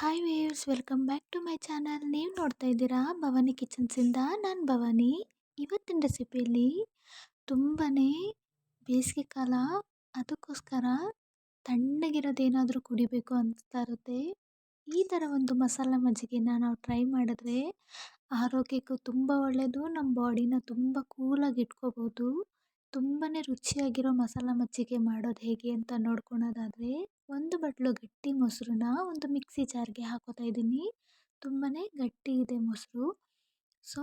Hi waves welcome back to my channel ನೀವು ನೋಡ್ತಾ ಇದ್ದೀರಾ? ಭವಾನಿ ಕಿಚನ್ಸಿಂದ ನಾನು ಭವಾನಿ. ಇವತ್ತಿನ ರೆಸಿಪಿಯಲ್ಲಿ ತುಂಬಾ ಬೇಸಿಗೆ ಕಾಲ, ಅದಕ್ಕೋಸ್ಕರ ತಣ್ಣಗಿರೋದೇನಾದರೂ ಕುಡಿಬೇಕು ಅನಿಸ್ತಾ ಇರುತ್ತೆ. ಈ ಥರ ಒಂದು ಮಸಾಲ ಮಜ್ಜಿಗೆನ ನಾವು ಟ್ರೈ ಮಾಡಿದ್ರೆ ಆರೋಗ್ಯಕ್ಕೂ ತುಂಬ ಒಳ್ಳೆಯದು ನಮ್ಮ ಬಾಡಿನ ತುಂಬ ಕೂಲಾಗಿ ಇಟ್ಕೋಬೋದು. ತುಂಬಾ ರುಚಿಯಾಗಿರೋ ಮಸಾಲ ಮಜ್ಜಿಗೆ ಮಾಡೋದು ಹೇಗೆ ಅಂತ ನೋಡ್ಕೊಳೋದಾದರೆ ಒಂದು ಬಟ್ಲು ಗಟ್ಟಿ ಮೊಸರನ್ನ ಒಂದು ಮಿಕ್ಸಿ ಜಾರ್ಗೆ ಹಾಕೋತಾ ಇದ್ದೀನಿ. ತುಂಬಾ ಗಟ್ಟಿ ಇದೆ ಮೊಸರು. ಸೊ,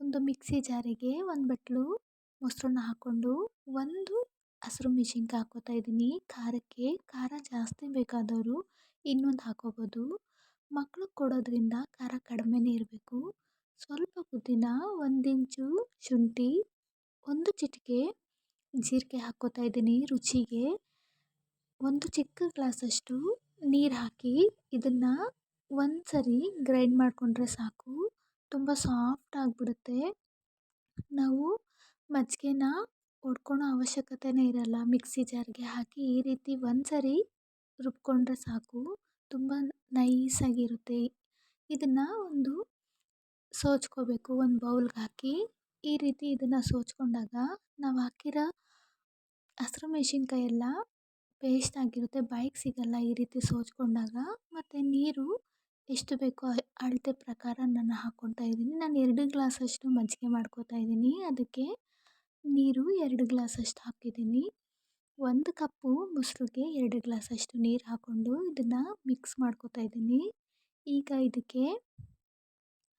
ಒಂದು ಮಿಕ್ಸಿ ಜಾರಿಗೆ ಒಂದು ಬಟ್ಲು ಮೊಸರನ್ನ ಹಾಕ್ಕೊಂಡು ಒಂದು ಹಸಿರು ಮೆಣಸಿನ್ಕಾಯಿ ಹಾಕೋತಾ ಇದ್ದೀನಿ. ಖಾರಕ್ಕೆ, ಖಾರ ಜಾಸ್ತಿ ಬೇಕಾದವರು ಇನ್ನೊಂದು ಹಾಕೋಬೋದು. ಮಕ್ಳಿಗೆ ಕೊಡೋದ್ರಿಂದ ಖಾರ ಕಡಿಮೆನೇ ಇರಬೇಕು. ಸ್ವಲ್ಪ ಪುದೀನ ಒಂದಿಂಚು ಶುಂಠಿ, ಒಂದು ಚಿಟಿಕೆ ಜೀರಿಗೆ ಹಾಕ್ಕೋತಾ ಇದ್ದೀನಿ ರುಚಿಗೆ. ಒಂದು ಚಿಕ್ಕ ಗ್ಲಾಸಷ್ಟು ನೀರು ಹಾಕಿ ಇದನ್ನು ಒಂದು ಸರಿ ಗ್ರೈಂಡ್ ಮಾಡಿಕೊಂಡ್ರೆ ಸಾಕು. ತುಂಬ ಸಾಫ್ಟ್ ಆಗಿಬಿಡುತ್ತೆ. ನಾವು ಮಜ್ಜಿಗೆನ ಹೊಡ್ಕೊಳೋ ಅವಶ್ಯಕತೆನೇ ಇರಲ್ಲ. ಮಿಕ್ಸಿ ಜಾರ್ಗೆ ಹಾಕಿ ಈ ರೀತಿ ಒಂದು ಸರಿ ರುಬ್ಕೊಂಡ್ರೆ ಸಾಕು. ತುಂಬ ನೈಸಾಗಿರುತ್ತೆ. ಇದನ್ನು ಒಂದು ಸೋಚ್ಕೋಬೇಕು. ಒಂದು ಬೌಲ್ಗೆ ಹಾಕಿ ಈ ರೀತಿ ಇದನ್ನು ಸೋಚ್ಕೊಂಡಾಗ ನಾವು ಹಾಕಿರೋ ಹಸಿರು ಮೆಣಸಿನ್ಕಾಯಿ ಎಲ್ಲ ಪೇಸ್ಟ್ ಆಗಿರುತ್ತೆ. ಬಾಯಿಗೆ ಸಿಗಲ್ಲ ಈ ರೀತಿ ಸೋಚ್ಕೊಂಡಾಗ. ಮತ್ತು ನೀರು ಎಷ್ಟು ಬೇಕೋ ಅಳತೆ ಪ್ರಕಾರ ನಾನು ಹಾಕ್ಕೊತಾ ಇದ್ದೀನಿ. ನಾನು ಎರಡು ಗ್ಲಾಸಷ್ಟು ಮಜ್ಜಿಗೆ ಮಾಡ್ಕೋತಾ ಇದ್ದೀನಿ. ಅದಕ್ಕೆ ನೀರು ಎರಡು ಗ್ಲಾಸಷ್ಟು ಹಾಕಿದ್ದೀನಿ. ಒಂದು ಕಪ್ಪು ಮೊಸರಿಗೆ ಎರಡು ಗ್ಲಾಸಷ್ಟು ನೀರು ಹಾಕ್ಕೊಂಡು ಇದನ್ನು ಮಿಕ್ಸ್ ಮಾಡ್ಕೋತಾ ಇದ್ದೀನಿ. ಈಗ ಇದಕ್ಕೆ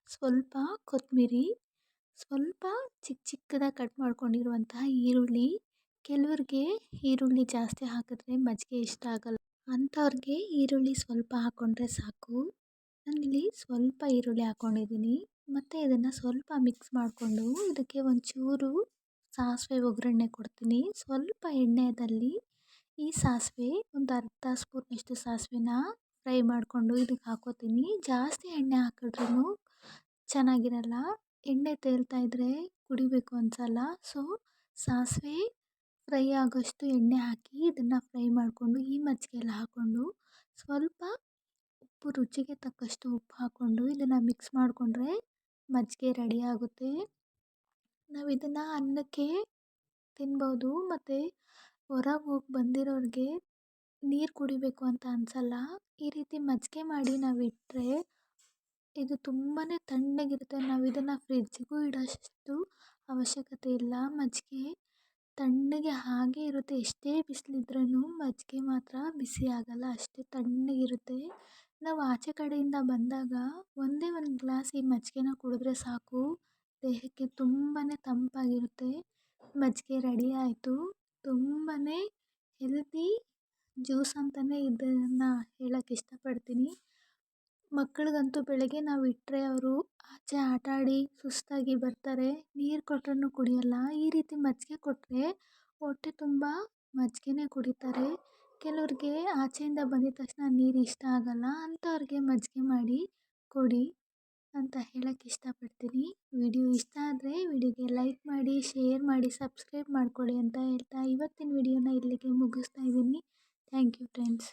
ಸ್ವಲ್ಪ ಕೊತ್ತಂಬರಿ ಸ್ವಲ್ಪ ಚಿಕ್ಕ ಚಿಕ್ಕದಾಗಿ ಕಟ್ ಮಾಡ್ಕೊಂಡಿರುವಂತಹ ಈರುಳ್ಳಿ ಕೆಲವ್ರಿಗೆ ಈರುಳ್ಳಿ ಜಾಸ್ತಿ ಹಾಕಿದ್ರೆ ಮಜ್ಜಿಗೆ ಇಷ್ಟ ಆಗಲ್ಲ. ಅಂಥವ್ರಿಗೆ ಈರುಳ್ಳಿ ಸ್ವಲ್ಪ ಹಾಕ್ಕೊಂಡ್ರೆ ಸಾಕು. ನಾನಿಲ್ಲಿ ಸ್ವಲ್ಪ ಈರುಳ್ಳಿ ಹಾಕ್ಕೊಂಡಿದ್ದೀನಿ ಮತ್ತು ಇದನ್ನು ಸ್ವಲ್ಪ ಮಿಕ್ಸ್ ಮಾಡಿಕೊಂಡು ಇದಕ್ಕೆ ಒಂಚೂರು ಸಾಸಿವೆ ಒಗ್ಗರಣೆ ಕೊಡ್ತೀನಿ. ಸ್ವಲ್ಪ ಎಣ್ಣೆಯಲ್ಲಿ ಈ ಸಾಸಿವೆ ಒಂದು ಅರ್ಧ ಸ್ಪೂನಷ್ಟು ಸಾಸಿವೆನ ಫ್ರೈ ಮಾಡಿಕೊಂಡು ಇದಕ್ಕೆ ಹಾಕೋತೀನಿ. ಜಾಸ್ತಿ ಎಣ್ಣೆ ಹಾಕಿದ್ರೂ ಚೆನ್ನಾಗಿರಲ್ಲ. ಎಣ್ಣೆ ತೇಲ್ತಾ ಇದ್ದರೆ ಕುಡಿಬೇಕು ಅನಿಸಲ್ಲ. ಸೊ, ಸಾಸಿವೆ ಫ್ರೈ ಆಗೋಷ್ಟು ಎಣ್ಣೆ ಹಾಕಿ ಇದನ್ನು ಫ್ರೈ ಮಾಡಿಕೊಂಡು, ಈ ಮಜ್ಜಿಗೆ ಎಲ್ಲ ಹಾಕ್ಕೊಂಡು ಸ್ವಲ್ಪ ಉಪ್ಪು ರುಚಿಗೆ ತಕ್ಕಷ್ಟು ಉಪ್ಪು ಹಾಕ್ಕೊಂಡು ಇದನ್ನು ಮಿಕ್ಸ್ ಮಾಡಿಕೊಂಡ್ರೆ ಮಜ್ಜಿಗೆ ರೆಡಿ ಆಗುತ್ತೆ. ನಾವು ಇದನ್ನು ಅನ್ನಕ್ಕೆ ತಿನ್ಬೋದು, ಮತ್ತು ಹೊರಗೆ ಹೋಗಿ ಬಂದಿರೋರಿಗೆ ನೀರು ಕುಡಿಬೇಕು ಅಂತ ಅನಿಸಲ್ಲ, ಈ ರೀತಿ ಮಜ್ಜಿಗೆ ಮಾಡಿ ನಾವು ಇಟ್ಟರೆ ಇದು ತುಂಬಾ ತಣ್ಣಗಿರುತ್ತೆ. ನಾವು ಇದನ್ನು ಫ್ರಿಜ್ಜಿಗೂ ಇಡೋಷ್ಟು ಅವಶ್ಯಕತೆ ಇಲ್ಲ ಮಜ್ಜಿಗೆ. ತಣ್ಣಗೆ ಹಾಗೆ ಇರುತ್ತೆ. ಎಷ್ಟೇ ಬಿಸಿಲಿದ್ರೂ ಮಜ್ಜಿಗೆ ಮಾತ್ರ ಬಿಸಿ ಆಗಲ್ಲ, ಅಷ್ಟೇ ತಣ್ಣಗಿರುತ್ತೆ ನಾವು ಆಚೆ ಕಡೆಯಿಂದ ಬಂದಾಗ ಒಂದೇ ಒಂದು ಗ್ಲಾಸ್ ಈ ಮಜ್ಜಿಗೆನ ಕುಡಿದ್ರೆ ಸಾಕು. ದೇಹಕ್ಕೆ ತುಂಬಾ ತಂಪಾಗಿರುತ್ತೆ. ಮಜ್ಜಿಗೆ ರೆಡಿ ಆಯಿತು. ತುಂಬಾ ಹೆಲ್ದಿ ಜ್ಯೂಸ್ ಅಂತಲೇ ಇದನ್ನು ಹೇಳೋಕ್ಕೆ ಇಷ್ಟಪಡ್ತೀನಿ. ಮಕ್ಕಳಿಗಂತೂ ಬೆಳಗ್ಗೆ ನಾವು ಇಟ್ಟರೆ ಅವರು ಆಚೆ ಆಟ ಆಡಿ ಸುಸ್ತಾಗಿ ಬರ್ತಾರೆ, ನೀರು ಕೊಟ್ರೂ ಕುಡಿಯೋಲ್ಲ. ಈ ರೀತಿ ಮಜ್ಜಿಗೆ ಕೊಟ್ಟರೆ ಹೊಟ್ಟೆ ತುಂಬ ಮಜ್ಜಿಗೆನೇ ಕುಡಿತಾರೆ. ಕೆಲವ್ರಿಗೆ ಆಚೆಯಿಂದ ಬಂದಿದ್ದ ತಕ್ಷಣ ನೀರು ಇಷ್ಟ ಆಗಲ್ಲ, ಅಂಥವ್ರಿಗೆ ಮಜ್ಜಿಗೆ ಮಾಡಿ ಕೊಡಿ ಅಂತ ಹೇಳೋಕ್ಕೆ ಇಷ್ಟಪಡ್ತೀನಿ. ವಿಡಿಯೋ ಇಷ್ಟ ಆದರೆ ವಿಡಿಯೋಗೆ ಲೈಕ್ ಮಾಡಿ, ಶೇರ್ ಮಾಡಿ, ಸಬ್ಸ್ಕ್ರೈಬ್ ಮಾಡ್ಕೊಳ್ಳಿ ಅಂತ ಹೇಳ್ತಾ ಇವತ್ತಿನ ವಿಡಿಯೋನ ಇಲ್ಲಿಗೆ ಮುಗಿಸ್ತಾ ಇದ್ದೀನಿ. Thank you friends.